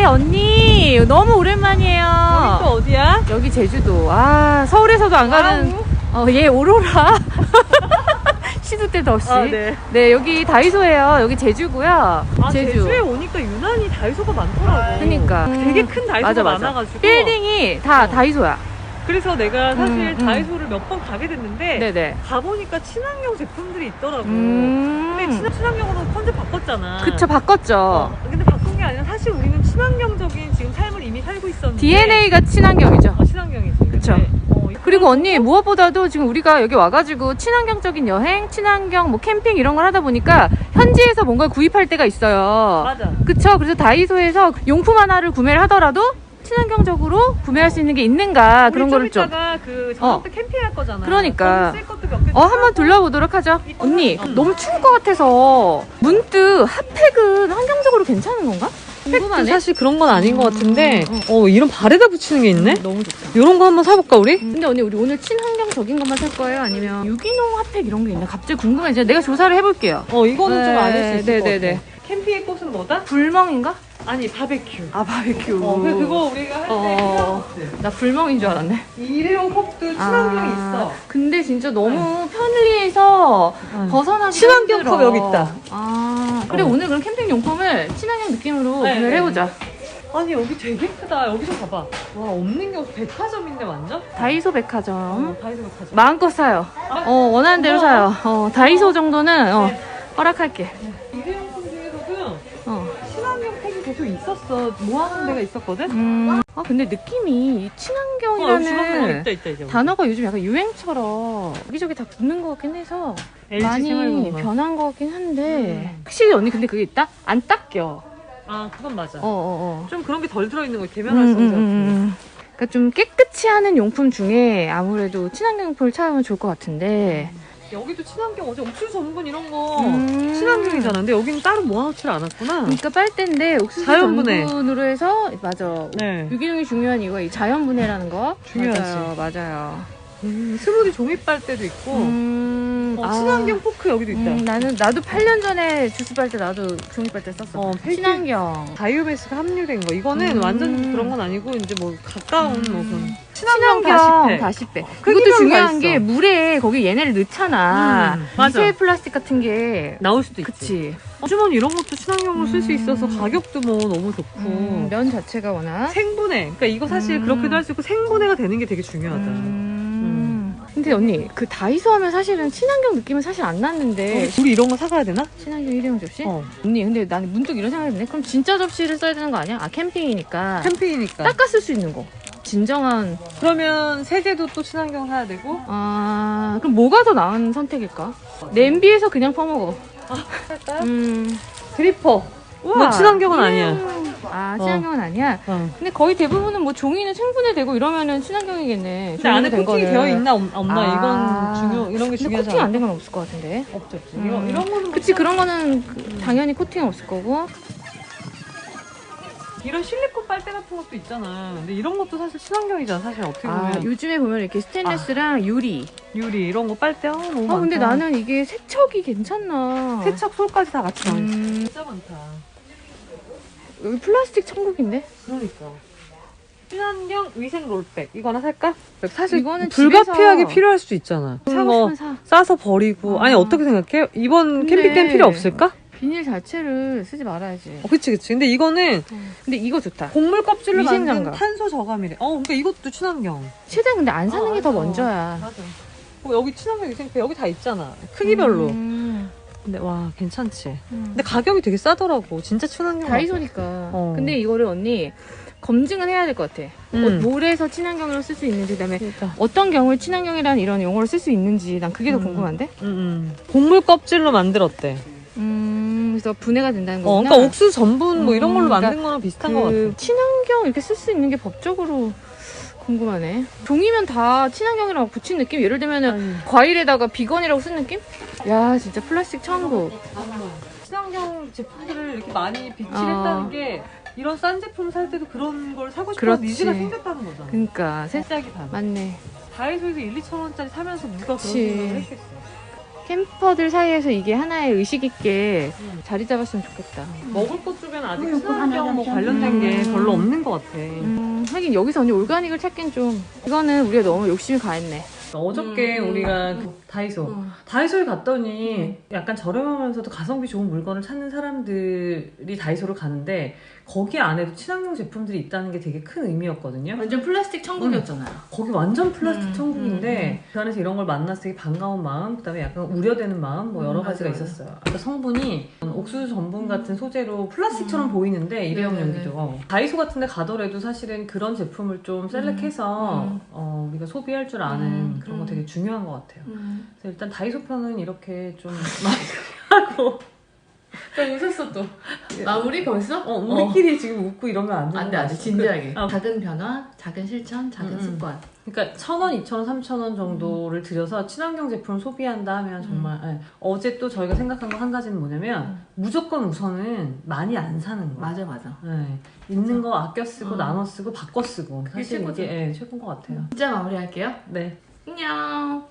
네, 언니. 너무 오랜만이에요. 또 어디야? 여기 제주도. 아, 서울에서도 안 가는. 어, 얘 오로라. 시도 때도 없이. 아, 네. 네, 여기 다이소예요. 여기 제주고요. 아, 제주 에 오니까 유난히 다이소가 많더라고. 그러니까. 되게 큰 다이소가 맞아, 맞아. 많아가지고. 빌딩이 다 어. 다이소야. 그래서 내가 사실 음, 음. 다이소를 몇 번 가게 됐는데 네네. 가보니까 친환경 제품들이 있더라고. 음. 근데 친환, 친환경으로 컨셉 바꿨잖아. 그쵸, 바꿨죠. 어, 근데 바꾼 게 아니라 사실 우리는 친환경적인 지금 삶을 이미 살고 있었는데. DNA가 친환경이죠. 어, 친환경이지. 그쵸. 근데, 어, 그리고 언니 무엇보다도 지금 우리가 여기 와가지고 친환경적인 여행, 친환경 뭐 캠핑 이런 걸 하다 보니까 현지에서 뭔가 구입할 때가 있어요. 맞아. 그쵸? 그래서 다이소에서 용품 하나를 구매를 하더라도 친환경적으로 구매할 수 있는 게 있는가 그런 좀 거를 좀. 이따가 그 저녁 때 캠핑할 거잖아. 그러니까. 쓸 것도 몇 개. 어, 한번 둘러보도록 하죠. 언니, 어. 너무 추울 것 같아서 문득 핫팩은 환경적으로 괜찮은 건가? 궁금하네. 사실 그런 건 아닌 것 같은데, 음, 어, 이런 발에다 붙이는 게 있네? 너무 좋다. 이런 거 한번 사볼까, 우리? 근데 언니 우리 오늘 친환경적인 것만 살 거예요? 아니면 유기농 핫팩 이런 게 있나? 갑자기 궁금해져. 내가 조사를 해볼게요. 어, 이거는 좀 네, 아닐 수 있을 네, 것 네, 같아. 네. 캠핑의 꽃은 뭐다? 불멍인가? 아니, 바베큐. 아 바베큐. 어, 그, 그거 우리가 할 때. 어, 나 불멍인 줄 알았네. 일회용 컵도 친환경이 아, 있어. 근데 진짜 너무 편리해서 벗어나기 친환경 힘들어. 컵 여기 있다. 아, 그래 어. 오늘 그럼 캠핑 용품을 친환경 느낌으로 네, 구매를 네. 해보자. 아니, 여기 되게 크다. 여기서 봐봐. 와, 없는 게 없어. 백화점인데, 완전? 다이소 백화점. 어, 다이소 백화점. 마음껏 사요. 어, 원하는 대로 사요. 어, 다이소 정도는 어, 네. 허락할게. 일회용품 중에서도 어. 친환경 팩이 계속 있었어. 모아놓은 데가 있었거든? 음. 아 근데 느낌이 이 어, 친환경이라는 있다, 있다, 있다. 단어가 요즘 약간 유행처럼 여기저기 다 붙는 것 같긴 해서 LG 많이 생활건강. 변한 것 같긴 한데 음. 확실히 언니 근데 그게 있다? 안 닦여. 아, 그건 맞아. 어어어. 어, 어. 좀 그런 게 덜 들어있는 거 음, 음, 수 음, 없는 음. 그러니까 좀 깨끗이 하는 용품 중에 아무래도 친환경 용품을 찾으면 좋을 것 같은데. 여기도 친환경 어제 옥수수 전분 이런 거 음. 친환경이잖아. 근데 여기는 따로 모아놓질 않았구나. 그러니까 빨대인데 옥수수 자연분해. 전분으로 해서 맞아. 네. 유기농이 중요한 이유가 이 자연분해라는 거. 중요하지. 맞아요, 맞아요. 음, 스무디 종이 빨대도 있고 음, 어, 아. 친환경 포크 여기도 있다. 음, 나는 나도 8년 전에 주스 빨대 나도 종이 빨대 썼어. 어, 친환경. 바이오매스가 함유된 거. 이거는 음. 완전 그런 건 아니고 이제 뭐 가까운 뭐 그런 친환경 친환경 다시 빼. 크기별로 이것도 다 중요한 있어. 게 물에 거기 얘네를 넣잖아. 음, 맞아. 미세 플라스틱 같은 게. 나올 수도 있지. 그치. 주머니 이런 것도 친환경으로 쓸수 음. 있어서 가격도 뭐 너무 좋고 음, 면 자체가 워낙. 생분해. 그러니까 이거 사실 음. 그렇게도 할 수 있고 생분해가 되는 게 되게 중요하다. 음. 근데 언니 그 다이소 하면 사실은 친환경 느낌은 사실 안 났는데 우리 이런 거 사가야 되나? 친환경 일회용 접시? 어. 언니 근데 나는 문득 이런 생각이 드네. 그럼 진짜 접시를 써야 되는 거 아니야? 아 캠핑이니까 캠핑이니까. 닦았을 수 있는 거. 진정한 그러면 세제도 또 친환경 사야 되고. 아 그럼 뭐가 더 나은 선택일까? 냄비에서 그냥 퍼먹어. 할까요? 음. 드리퍼. 뭐 친환경은 아니야. 아 친환경은 아니야. 어. 근데 거의 대부분은 뭐 종이는 생분해 되고 이러면은 친환경이겠네. 근데 안에 코팅이. 되어 있나 없- 없나 아. 이건 중요 이런 게 중요하지 코팅 안? 된 건 없을 것 같은데. 없죠 없죠. 음. 이런 이런 거는 뭐 그치 그런 거는 그- 당연히 코팅 없을 거고. 이런 실리콘 빨대 같은 것도 있잖아. 근데 이런 것도 사실 친환경이잖아. 사실 어떻게 보면 아 요즘에 보면 이렇게 스테인레스랑 유리. 유리 이런 거 빨대 아, 너무 많다. 아 근데 나는 이게 세척이 괜찮나. 세척 솔까지 다 같이 나와 있어. 음, 진짜 많다. 여기 플라스틱 천국인데? 그러니까. 친환경 위생 롤백 이거 하나 살까? 사실 이거는 불가피하게 집에서 필요할 수도 있잖아. 사고 거 싶으면 사. 싸서 버리고 아. 아니 어떻게 생각해? 이번 근데- 캠핑 때는 필요 없을까? 비닐 자체를 쓰지 말아야지. 어, 그치 그치. 근데 이거는 근데 이거 좋다. 곡물 껍질로 위생 만든 장갑. 탄소 저감이래. 어, 그러니까 이것도 친환경. 최대한 근데 안 사는 아, 게더 맞아. 먼저야. 맞아. 어, 여기 친환경 위생패 여기 다 있잖아. 크기별로. 음, 근데 와 괜찮지. 음. 근데 가격이 되게 싸더라고. 진짜 친환경. 다이소니까. 어. 근데 이거를 언니 검증은 해야 될 것 같아. 음. 어, 뭘해서 친환경으로 쓸 수 있는지, 그다음에 그러니까. 어떤 경우에 친환경이라는 이런 용어를 쓸 수 있는지 난 그게 더 음. 궁금한데? 음, 음. 곡물 껍질로 만들었대. 음, 그래서 분해가 된다는 어, 거구나. 그러니까 옥수수 전분 뭐 이런 음, 걸로 그러니까 만든 거랑 비슷한 것그 같아. 친환경 이렇게 쓸 수 있는 게 법적으로 궁금하네. 종이면 다 친환경이라고 붙인 느낌? 예를 아니. 과일에다가 비건이라고 쓴 느낌? 야, 진짜 플라스틱 천국. 친환경 제품들을 이렇게 많이 어. 비칠했다는 게 이런 싼 제품 살 때도 그런 걸 사고 싶어 그렇지. 니즈가 생겼다는 거잖아. 그러니까 세... 시작이 다. 맞네. 다이소에서 1, 2천 원짜리 사면서 누가 그런. 생각을 했겠어. 캠퍼들 사이에서 이게 하나의 의식 있게 음. 자리 잡았으면 좋겠다. 먹을 것 쪽에는 아직 그러니까 친환경 뭐 관련된 게 음. 별로 없는 것 같아. 음, 하긴 여기서 언니 올가닉을 찾긴 좀 이거는 우리가 너무 욕심이 가했네. 어저께 음. 우리가 그 다이소 다이소에 갔더니 약간 저렴하면서도 가성비 좋은 물건을 찾는 사람들이 다이소를 가는데 거기 안에도 친환경 제품들이 있다는 게 되게 큰 의미였거든요. 완전 플라스틱 천국이었잖아요. 거기 완전 플라스틱 음, 천국인데 그 안에서 이런 걸 만나서 되게 반가운 마음, 그다음에 약간 우려되는 마음, 뭐 여러 음, 가지가 맞아요. 있었어요. 성분이 옥수수 전분 같은 소재로 플라스틱처럼 보이는데 일회용 네네네. 용기죠. 다이소 같은 데 가더라도 사실은 그런 제품을 좀 셀렉해서 음. 어, 우리가 소비할 줄 아는 음, 그런 거 음. 되게 중요한 것 같아요. 음. 그래서 일단 다이소 편은 이렇게 좀 마무리하고 저 웃었어 또. 마무리 벌써? 어, 우리끼리 지금 웃고 이러면 안 되는 안돼 거 안돼 같아. 진지하게. 그, 어, 작은 변화, 작은 실천, 작은 음, 음. 습관. 그러니까 천 원, 이천 원, 삼천 원 정도를 들여서 친환경 제품을 소비한다 하면 정말 예. 어제 또 저희가 생각한 거 한 가지는 뭐냐면 음. 무조건 우선은 많이 안 사는 거. 맞아 맞아. 예. 있는 거 아껴 쓰고 어. 나눠 쓰고 바꿔 쓰고 그게 사실 최고죠. 이게 예, 최고인 것 같아요. 진짜 마무리할게요. 네. 안녕.